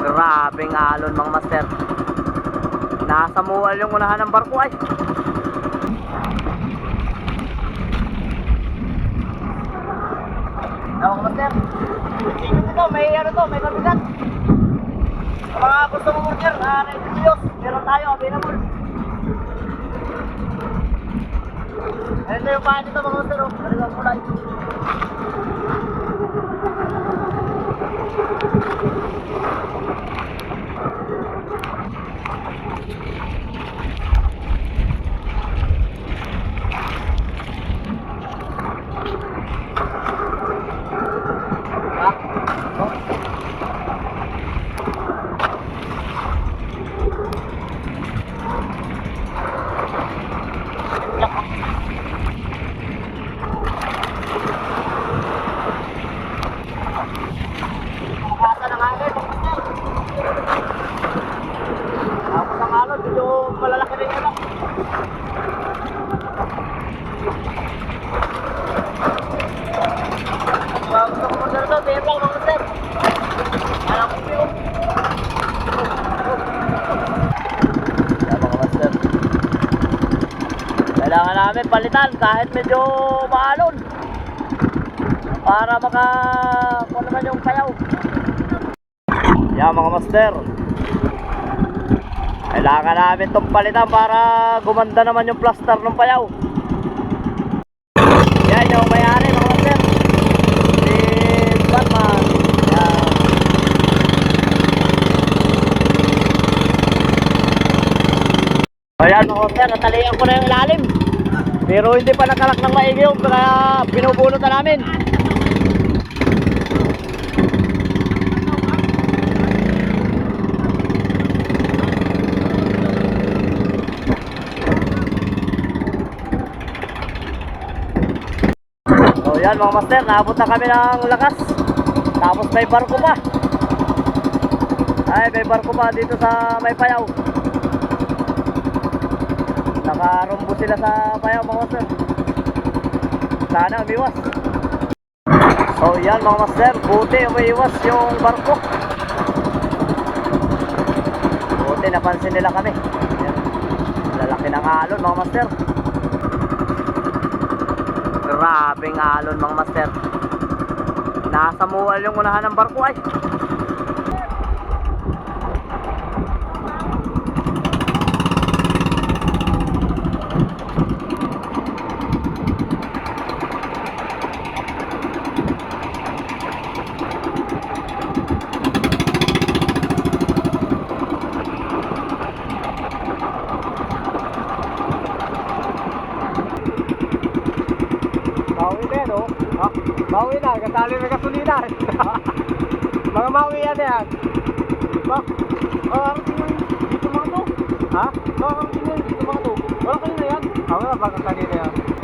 Grabing alon mga master. Nasa muwal yung unahan ng barko ay. Mga master? Ito, may ano to, may mabigat. Sa mga gusto mo order, uh, to use. Meron tayo, available. Ito yung paan nito mga master, oh. Ano yung kulay? Ah, oh. Kasa ng hangin. Tapos ang alon, medyo malalaki rin yun. ah. Mga gusto ko mag-order to, bigyan lang mga sir. Alam ko yun. Yan mga master. Kailangan namin palitan kahit medyo maalon. Para maka... Kung naman yung payaw. Yan mga master. Kailangan namin itong palitan para gumanda naman yung plaster ng payaw. Yan yung mayari mga master. Si Batman. Yan. Ayan mga master, natalihan ko na yung ilalim. Pero hindi pa nakalak ng maigi yung kaya binubulot na namin. So yan mga master, naabot na kami ng lakas. Tapos may barko pa. Ay, may barko pa dito sa may payaw. Nakarumbo sila sa payaw mga master. Sana umiwas. So yan mga master, buti umiwas yung barko. Buti napansin nila kami. Yan. Lalaki ng alon mga master. Grabing alon mga master. Nasa muwal yung unahan ng barko ay. Maui na yan, oh. Ha? Maui na, kasali na gasolina. mga maui yan yan. Ba? Ang tingin dito mga to. Ha? Ba, ang tingin dito mga to. Wala kanina yan. Ah, wala baka kanina yan.